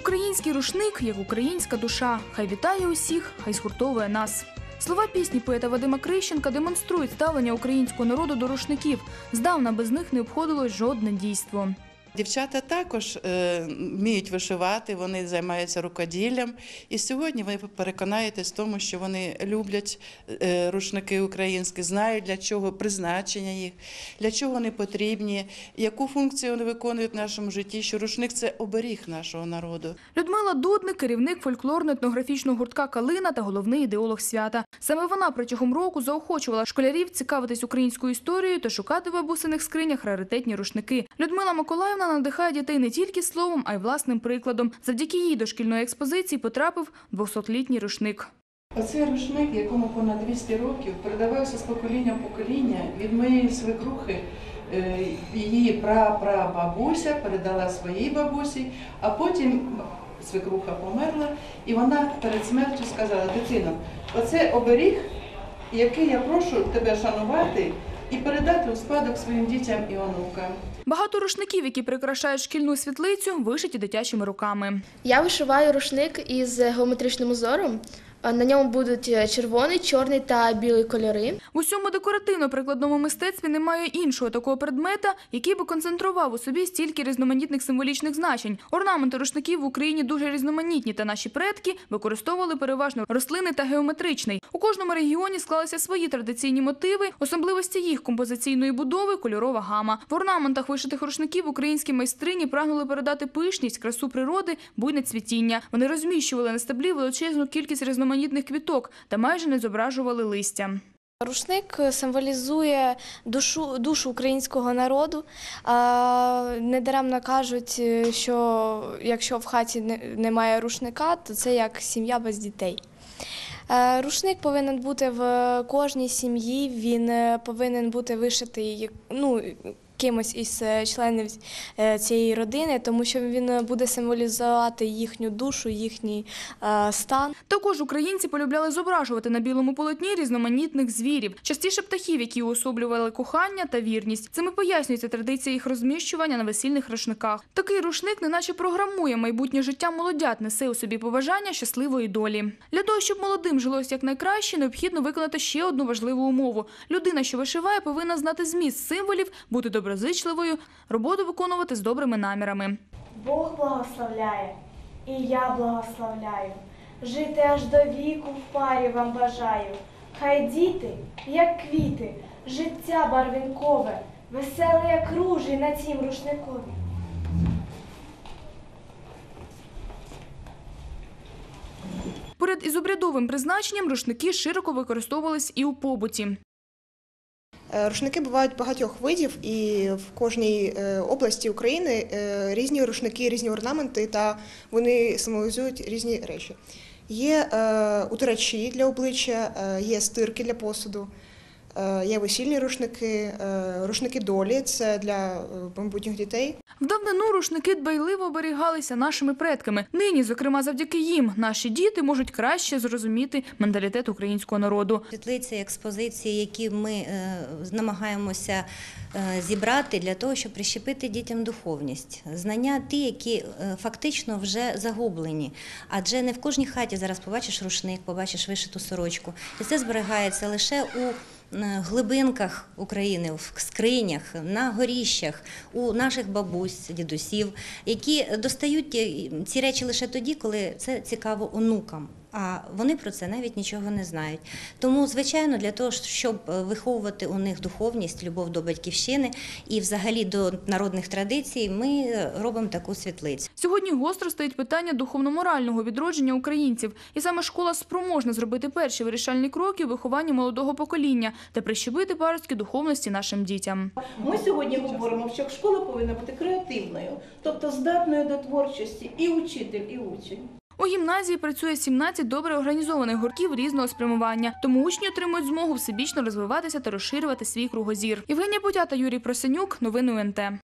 Український рушник як українська душа. Хай вітає усіх, хай згуртовує нас. Слова пісні поета Вадима Крищенка демонструють ставлення українського народу до рушників. Здавна без них не обходилось жодне дійство. Дівчата також е, вміють вишивати, вони займаються рукоділлям. І сьогодні ви переконаєтесь в тому, що вони люблять е, рушники українські, знають для чого призначення їх, для чого вони потрібні, яку функцію вони виконують в нашому житті. Що рушник це оберіг нашого народу. Людмила Дудник, керівник фольклорно-етнографічного гуртка Калина та головний ідеолог свята. Саме вона протягом року заохочувала школярів цікавитись українською історією та шукати в бабусиних скринях раритетні рушники. Людмила Миколаївна надихає дітей не тільки словом, а й власним прикладом. Завдяки їй до шкільної експозиції потрапив 200-літній рушник. Оцей рушник, якому понад 200 років, передавався з покоління в покоління від моєї свекрухи. е, Її прапрабабуся передала своїй бабусі, а потім свекруха померла, і вона перед смертю сказала: дитино, оце оберіг, який я прошу тебе шанувати і передати у спадок своїм дітям і онукам. Багато рушників, які прикрашають шкільну світлицю, вишиті дитячими руками. Я вишиваю рушник із геометричним узором. На ньому будуть е, червоний, чорний та білий кольори. В усьому декоративно-прикладному мистецтві немає іншого такого предмета, який би концентрував у собі стільки різноманітних символічних значень. Орнаменти рушників в Україні дуже різноманітні, та наші предки використовували переважно рослини та геометричний. У кожному регіоні склалися свої традиційні мотиви, особливості їх композиційної будови, кольорова гама. В орнаментах вишитих рушників українські майстрині прагнули передати пишність, красу природи, буйне цвітіння. Вони розміщували на стеблі величезну кількість різноманітних квіток та майже не зображували листя. Рушник символізує душу, душу українського народу. Недаремно кажуть, е, що якщо в хаті немає рушника, то це як сім'я без дітей. Е, Рушник повинен бути в кожній сім'ї, він е, повинен бути вишитий ну, кимось із е, членів е, цієї родини, тому що він буде символізувати їхню душу, їхній е, стан. Також українці полюбляли зображувати на білому полотні різноманітних звірів, частіше птахів, які уособлювали кохання та вірність. Цим і пояснюється традиція їх розміщування на весільних рушниках. Такий рушник неначе програмує майбутнє життя молодят, несе у собі побажання щасливої долі. Для того, щоб молодим жилось якнайкраще, необхідно виконати ще одну важливу умову. Людина, що вишиває, повинна знати зміст символів, бути доброзичливою, роботу виконувати з добрими намірами. Бог благословляє, і я благословляю. Жити аж до віку в парі вам бажаю. Хай діти, як квіти, життя барвінкове, веселе, як ружі на цім рушникові. Поряд із обрядовим призначенням рушники широко використовувались і у побуті. Е, Рушники бувають багатьох видів, і в кожній е, області України е, різні рушники, різні орнаменти, та вони символізують різні речі. Є утирачі для обличчя, є стирки для посуду, є весільні рушники, е, рушники долі це для е, майбутніх дітей. В давнину рушники дбайливо оберігалися нашими предками. Нині, зокрема, завдяки їм, наші діти можуть краще зрозуміти менталітет українського народу. Світлиці, експозиції, які ми е, намагаємося е, зібрати для того, щоб прищепити дітям духовність, знання ті, які е, фактично вже загублені. Адже не в кожній хаті зараз побачиш рушник, побачиш вишиту сорочку, і це зберігається лише у е, глибинках України, в скринях, на горіщах, у наших бабусь, дідусів, які достають ці речі лише тоді, коли це цікаво онукам. А вони про це навіть нічого не знають. Тому, звичайно, для того, щоб е, виховувати у них духовність, любов до батьківщини і взагалі до народних традицій, ми е, робимо таку світлицю. Сьогодні гостро стоїть питання духовно-морального відродження українців, і саме школа спроможна зробити перші вирішальні кроки у вихованні молодого покоління та прищепити паростки духовності нашим дітям. Ми сьогодні говоримо, що школа повинна бути креативною, тобто здатною до творчості і учитель, і учень. У гімназії працює 17 добре організованих гуртків різного спрямування, тому учні отримують змогу всебічно розвиватися та розширювати свій кругозір. Євгенія Путята, Юрій Просенюк, новини УНТ.